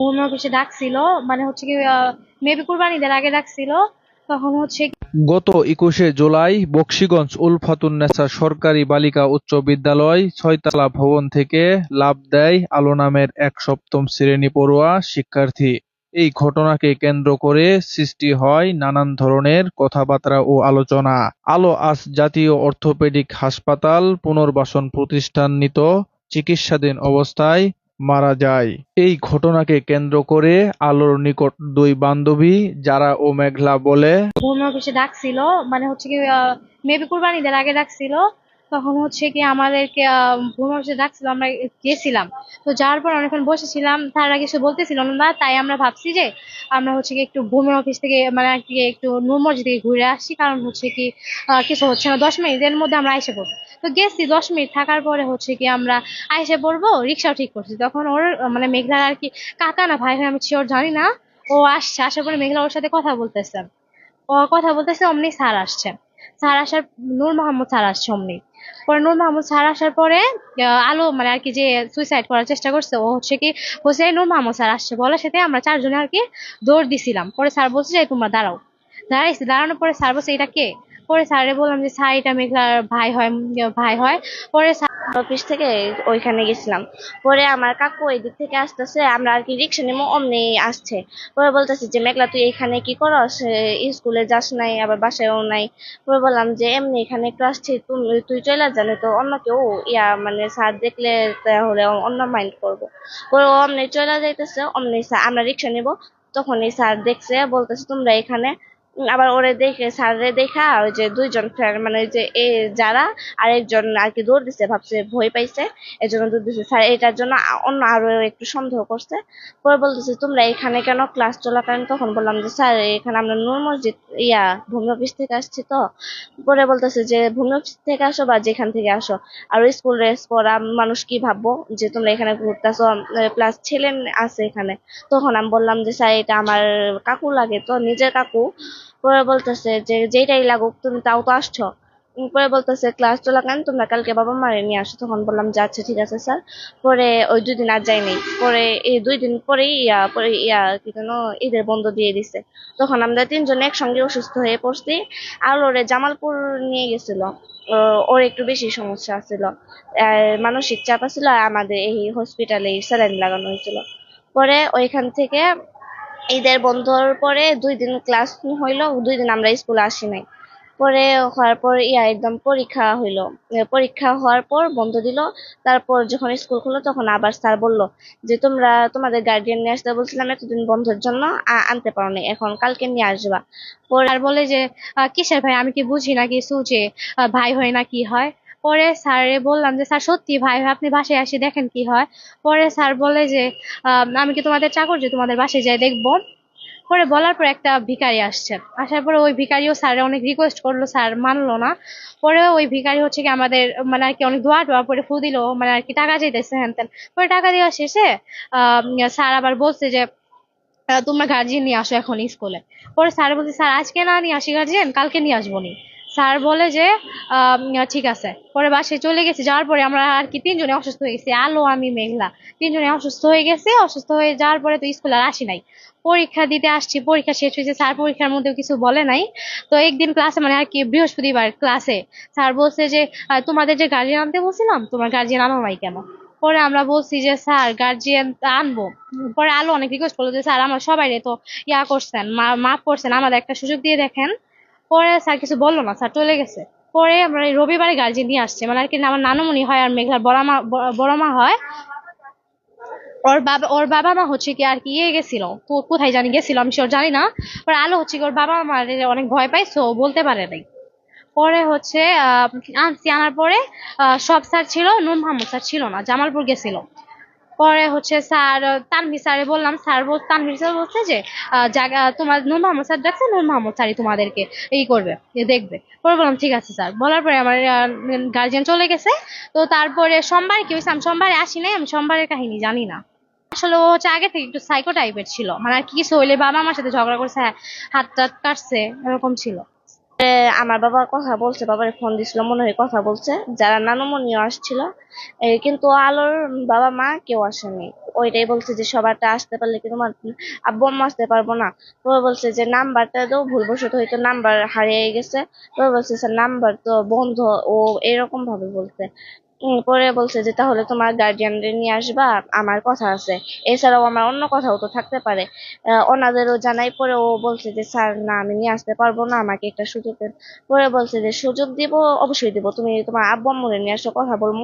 মানে গত একুশে জুলাই উলফাতুন্নেছা সরকারি বালিকা উচ্চ বিদ্যালয় ছয়তলা ভবন থেকে লাফ দেয় আলো নামের এক সপ্তম শ্রেণি পড়ুয়া শিক্ষার্থী। এই ঘটনাকে কেন্দ্র করে সৃষ্টি হয় নানান ধরনের কথাবার্তা ও আলোচনা। আলো আজ জাতীয় অর্থোপেডিক হাসপাতাল পুনর্বাসন প্রতিষ্ঠান নিত চিকিৎসাধীন অবস্থায় মারা যায়। এই ঘটনাকে কেন্দ্র করে আলোর নিকট দুই বান্ধবী, যারা ও মেঘলা বলে অফিসে ডাকছিল মানে হচ্ছে কি মেবি কুরবানিদের আগে ডাকছিল, তখন হচ্ছে কি আমাদেরকে হোম অফিসে ডাকছিল, আমরা গেছিলাম। তো যাওয়ার পর অনেকক্ষণ বসেছিলাম, তারা কিছু বলতেছিল না, তাই আমরা ভাবছি যে আমরা হচ্ছে কি একটু ভূমি অফিস থেকে মানে আর কি একটু নূর থেকে ঘুরে আসছি কারণ হচ্ছে কি কিছু হচ্ছে না, দশ মিনিটের মধ্যে আমরা এসে পড়ব। তো গেছি দশ মিনিট থাকার পরে হচ্ছে কি আমরা আইসে পড়ব রিক্সাও ঠিক করছি। তখন ওর মানে মেঘলার আর কি কাকা না ভাই আমি শিওর জানি না। ও আসছে, আসার পরে মেঘলা ওর সাথে কথা বলতেছে। ও কথা বলতেছে, অমনি স্যার আসছে। স্যার আসার, নূর মোহাম্মদ স্যার আসছে অমনি। পরে নূর মোহাম্মদ স্যার আসার পরে আলো মানে আর কি যে সুইসাইড করার চেষ্টা করছে, ও হচ্ছে কি হচ্ছে নূর মোহাম্মদ স্যার আসছে। বলার সাথে আমরা চারজনে আর কি দৌড় দিছিলাম। পরে স্যার বলছে যে তোমরা দাঁড়াও। দাঁড়াইছি, দাঁড়ানোর পরে স্যার বলছে, এটা কে? পরে স্যারে বললাম যে স্যার এটা মেঘলার ভাই হয় ভাই হয়। পরে অফিস থেকে ওইখানে গেছিলাম। পরে আমার কাকু ওই দিক থেকে আসতেছে, আমরা আর কি রিক্সা নেব অমনি আসছে। পরে বলতেছে যে, মেঘলা, তুই এখানে কি করস? স্কুলে যাস নাই, আবার বাসায়ও নাই। পরে বললাম যে, এমনি এখানে একটু আসছি তুই চলে জানে তো অন্য কেউ ইয়া মানে স্যার দেখলে তাহলে অন্য মাইন্ড করব। পরে অমনি চলে যাইতেছে, অমনি আমরা রিক্সা নেব। তখনই স্যার দেখছে, বলতেছে, তোমরা এখানে আবার ওরে দেখে স্যারে দেখা, ওই যে দুইজন ফ্রেন্ড মানে ওই যে এ যারা, আরেকজন আর কি দৌড় দিছে, ভাবছে ভয় পাইছে এই জন্য দৌড় দিছে। স্যার এটার জন্য অন্য আরও একটু সন্দেহ করছে। পরে বলতেছে, তোমরা এখানে কেন ক্লাস চলাকালীন? তখন বললাম যে, স্যার, এখানে আমরা নূর মসজিদ, ইয়া, ভূমি অফিস থেকে আসছি তো। পরে বলতেছে যে, ভূমি অফিস থেকে আসো বা যেখান থেকে আসো। আর স্কুল ড্রেস পরা মানুষ কি ভাববো যে, তোমরা এখানে ঘুরতেছো? প্লাস ছেলে আছে এখানে। তখন আমি বললাম যে, স্যার, এটা আমার কাকু লাগে তো, নিজের কাকু। পরে বলতেছে যে যেটাই লাগুক, তুমি তাও তো আসছো। পরে বলতেছে, ক্লাস চলাকালীন তোমরা কালকে বাবা মারে নিয়ে আসো। তখন বললাম, যে আচ্ছা ঠিক আছে স্যার। পরে ওই দুই দিন আর যাই নাই। পরে এই দুই দিন পরেই, ইয়া, পরে, ইয়া, কি যেন, ঈদের বন্ধ দিয়ে দিছে। তখন আমরা তিনজন একসঙ্গে অসুস্থ হয়ে পড়ছি। আর ওরে জামালপুর নিয়ে গেছিল। ওর একটু বেশি সমস্যা ছিল। মানসিক চাপ ছিল আর আমাদের এই হসপিটালে স্যালাইন লাগানো হয়েছিল। পরে ওইখান থেকে ঈদের বন্ধর পরে দুই দিন ক্লাস হইল, দুই দিন আমরা স্কুলে আসি নাই। পরে হওয়ার পর, ইয়া, একদম পরীক্ষা হইল। পরীক্ষা হওয়ার পর বন্ধ দিল। তারপর যখন স্কুল খুললো, তখন আবার স্যার বলল যে, তোমরা তোমাদের গার্ডিয়ান নিয়ে আসতে বলছিলাম এতদিন বন্ধের জন্য আনতে পারো নি এখন কালকে নিয়ে আসবা। পরে আর বলে যে কিসের ভাই? আমি কি বুঝি না কিছু যে ভাই হয় না কি হয়? পরে স্যারে বললাম যে, স্যার, সত্যি ভাই, আপনি বাসায় এসে দেখেন কি হয়। পরে স্যার বলে যে, আমি কি তোমাদের চাকর যে তোমাদের বাসায় যাই, দেখব। পরে বলার পর একটা ভিখারি আসছে। আসার পরে ওই ভিখারিও স্যারে অনেক রিকোয়েস্ট করল, স্যার মানলো না। পরে ওই ভিখারি হচ্ছে কি আমাদের মানে আর কি অনেক দোয়া টোয়া পরে ফু দিল মানে আর কি টাকা চাইতেছে, হ্যান ত্যান। পরে টাকা দেওয়া শেষে স্যার আবার বলছে যে, তোমরা গার্জিয়ান নিয়ে আসো এখন স্কুলে পরে স্যার বলছে, স্যার, আজকে না নিয়ে আসি গার্জিয়ান কালকে নিয়ে আসব নি। স্যার বলে যে ঠিক আছে। পরে বাসায় চলে গেছি, যাওয়ার পরে আমরা আর কি তিনজনে অসুস্থ হয়ে গেছি। আলো, আমি, মেঘলা। তিনজনে অসুস্থ হয়ে গেছে, অসুস্থ হয়ে যাওয়ার পরে তো স্কুলে আর আসি নাই। পরীক্ষা দিতে আসছি, পরীক্ষা শেষ হয়েছে। স্যার পরীক্ষার মধ্যেও কিছু বলে নাই। তো একদিন ক্লাসে মানে আর কি বৃহস্পতিবার ক্লাসে, স্যার বলছে যে তোমাদের যে গার্জিয়ান আনতে বলছিলাম, তোমার গার্জিয়ান আনো নাই কেন? পরে আমরা বলছি যে, স্যার গার্জিয়ান আনব। পরে আলো অনেক রিকোয়েস্ট করল যে, স্যার, আমার সবাই তো ইয়া করছেন মাফ করছেন, আমাদের একটা সুযোগ দিয়ে দেখেন। পরে স্যার কিছু বলল না, স্যার চলে গেছে। পরে আমরা রবিবারে গার্জিয়ান নিয়ে আসছে মানে আর কি আমার নানুমণি হয় আর মেঘলার বড় মা বড় মা হয়। ওর বাবা ওর বাবা মা হচ্ছে কি আর কি ইয়ে গেছিল কোথায় জানি গেছিল, আমি সে জানি না। পরে আলো হচ্ছে কি ওর বাবা মা অনেক ভয় পাই সো বলতে পারে নাই। পরে হচ্ছে আনছি, আনার পরে সব স্যার ছিল নূর মোহাম্মদ স্যার ছিল না, জামালপুর গেছিল। পরে হচ্ছে স্যার তানভি স্যারে বললাম স্যার বল তানভীর স্যার বলছে যে জায়গা তোমার নূর মোহাম্মদ স্যার ডাকছে নূর মোহাম্মদ স্যারই তোমাদেরকে এই করবে দেখবে। পরে বললাম ঠিক আছে স্যার। বলার পরে আমার গার্জিয়ান চলে গেছে। তো তারপরে সোমবার কি হয়েছে? আমি সোমবারে আসি নাই আমি সোমবারের কাহিনী জানি না। আসলে ও হচ্ছে আগে থেকে একটু সাইকো টাইপের ছিল। মানে আর কি কিছু হইলে বাবা আমার সাথে ঝগড়া করছে হ্যাঁ, হাত টাত কাটছে এরকম ছিল। আমার বাবা কথা বলছে, বাবার ফোন দিছিল, মনে হয় কথা বলছে। যারা নানুমনিও আসছিল কিন্তু আলোর বাবা মা কেউ আসেনি। ওইটাই বলছে যে, সবারটা আসতে পারলে কি তোমার আব্বু আম্মা আসতে পারব না? তো বলছে যে, নাম্বারটা তো ভুলবশত হয়তো নাম্বার হারিয়ে গেছে। তো বলছে, স্যার, নাম্বার তো বন্ধ, ও এরকম ভাবে বলছে। পরে বলছে যে, তাহলে তোমার গার্জিয়ানদের নিয়ে আসবা, আমার কথা আছে। এছাড়াও আমার অন্য কথাও তো থাকতে পারে। ওনাদেরও জানাই পরে ও বলছে যে, স্যার, না, আমি নিয়ে আসতে পারব না, আমাকে একটা সুযোগ দেন। পরে বলছে যে, সুযোগ দিব, অবশ্যই দিব। তুমি তোমার আব্বু আম্মুরে নিয়ে আসো, কথা বলব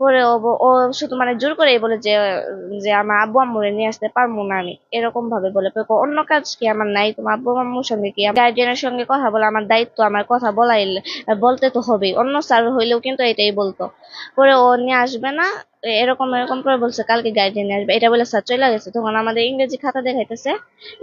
পরে ও শুধু মানে জোর করেই বলে যে যে, আমার আব্বু আম্মুরে নিয়ে আসতে পারব না আমি। এরকম ভাবে বলে অন্য কাজ কি আমার নাই? তোমার আব্বু আম্মুর সঙ্গে কি গার্জিয়ানের সঙ্গে কথা বলা আমার দায়িত্ব? আমার কথা বলাই বলতে তো হবেই। অন্য স্যার হইলেও কিন্তু এটাই বলতো। পরে ও নিয়ে আসবে না, এরকম এরকম করে বলছে, কালকে গার্জিয়ান নিয়ে আসবে। এটা বলে, স্যার, চলে গেছে। তখন আমাদের ইংরেজি খাতা দেখাইতেছে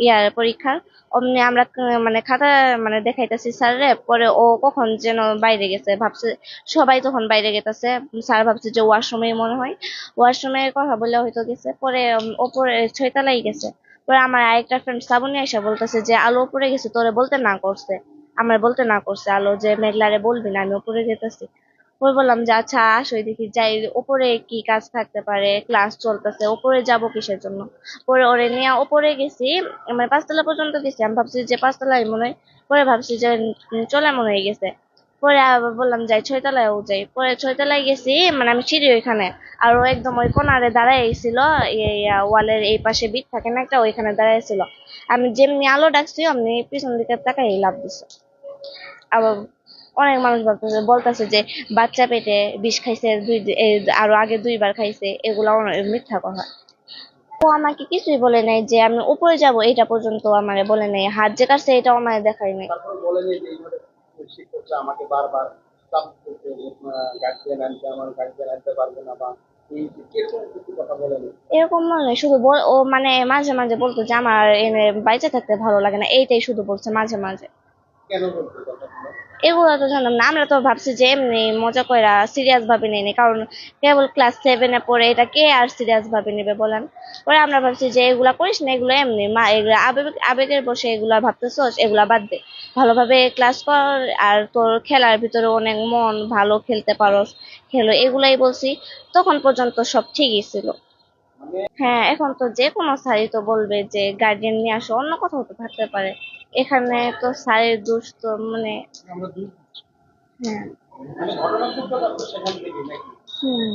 ইয়ার পরীক্ষার অমনি আমরা মানে খাতা মানে দেখাইতেছি স্যাররে, পরে ও কখন যেন বাইরে গেছে, ভাবছে, সবাই তখন বাইরে গেতেছে। স্যার ভাবছে যে ওয়াশরুমে মনে হয়। ওয়াশরুমে কথা বলে হয়তো গেছে, পরে ওপরে ছয়তলায় গেছে। পরে আমার আরেকটা ফ্রেন্ড শ্রাবণী এসে বলতেছে যে, আলো উপরে গেছে, তোরে বলতে না করছে। আমার বলতে না করছে, আলো যে মেঘলারে বলবি না, আমি উপরে যেতেছি। পরে বললাম, যে আচ্ছা আসো দেখি যাই উপরে কি কাজ থাকতে পারে ক্লাস চলতেছে উপরে যাব কিসের জন্য? পরে ওরে নিয়ে উপরে গেছি মানে পাঁচতলা পর্যন্ত গেছি। আমি ভাবছি যে পাঁচতলায় মনে হয়, পরে ভাবছি যে চলে মনে হয়ে গেছে। পরে আবার বললাম, যাই, ছয়তলায়ও যাই। পরে ছয়তলায় গেছি মানে আমি সিঁড়ি ওইখানে, আর ও একদম ওই কোনারে দাঁড়াইছিল ওয়ালের এই পাশে বিট থাকে না একটা, ওইখানে দাঁড়াইছিল আমি যেমনি আলো ডাকছি, অমনি পিছন দিকে তাকাই লাভ দিছে। আবার অনেক মানুষ বলতেছে বলতেছে যে বাচ্চা পেটে বিষ খাইছে দুই আরও আগে দুইবার খাইছে এগুলা মিথ্যা কথা। ও আমাকে কিছুই বলে নাই যে আমি উপরে যাব এটা পর্যন্ত আমারে বলে নাই। হাত যে কাটছে এটাও আমারে দেখাই নাই। আমাকে বারবার আমার পারবে না বা এরকম নয় শুধু বল ও মানে মাঝে মাঝে বলতো যে আমার এনে বাইচে থাকতে ভালো লাগে না এইটাই শুধু বলছে মাঝে মাঝে। এগুলো তো জানতাম না আমরা তো ভাবছি যে এমনি মজা কইরা সিরিয়াস ভাবে নেই কারণ কেবল ক্লাস সেভেনে পড়ে এটা কে আর সিরিয়াস ভাবে নেবে বলেন? পরে আমরা ভাবছি যে এগুলা করিস না এগুলো এমনি মা এগুলা আবেগ আবেগের বসে এগুলা ভাবতেছস এগুলা বাদ দে। ভালোভাবে ক্লাস কর আর তোর খেলার ভিতরে অনেক মন ভালো খেলতে পারোস খেলো এগুলাই বলছি। তখন পর্যন্ত সব ঠিকই ছিল। হ্যাঁ এখন তো যে কোনো স্যারই তো বলবে যে গার্ডিয়ান নিয়ে আসো অন্য কোথাও তো থাকতে পারে। এখানে তো স্যারের দোষ তো মানে হ্যাঁ। মানে হুম।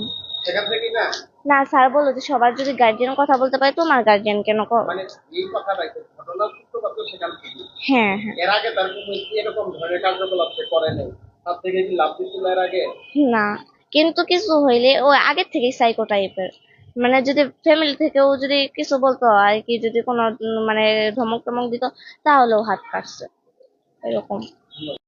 না? স্যার বলল যে সবার যদি গার্জিয়ান কথা বলতে পারে তোমার গার্জিয়ান কেন মানে হ্যাঁ হ্যাঁ। এর আগে তার এরকম ধরনের কার্যকলাপ সে করে নাই? তার থেকে কি লাভ দিচ্ছিল এর আগে? না কিন্তু কিছু হইলে ও আগের থেকেই সাইকো টাইপের মানে যদি ফ্যামিলি থেকেও যদি কিছু বলতো, আর কি যদি কোনো মানে ধমক টমক দিত তাহলেও হাত কাটছে। এরকম।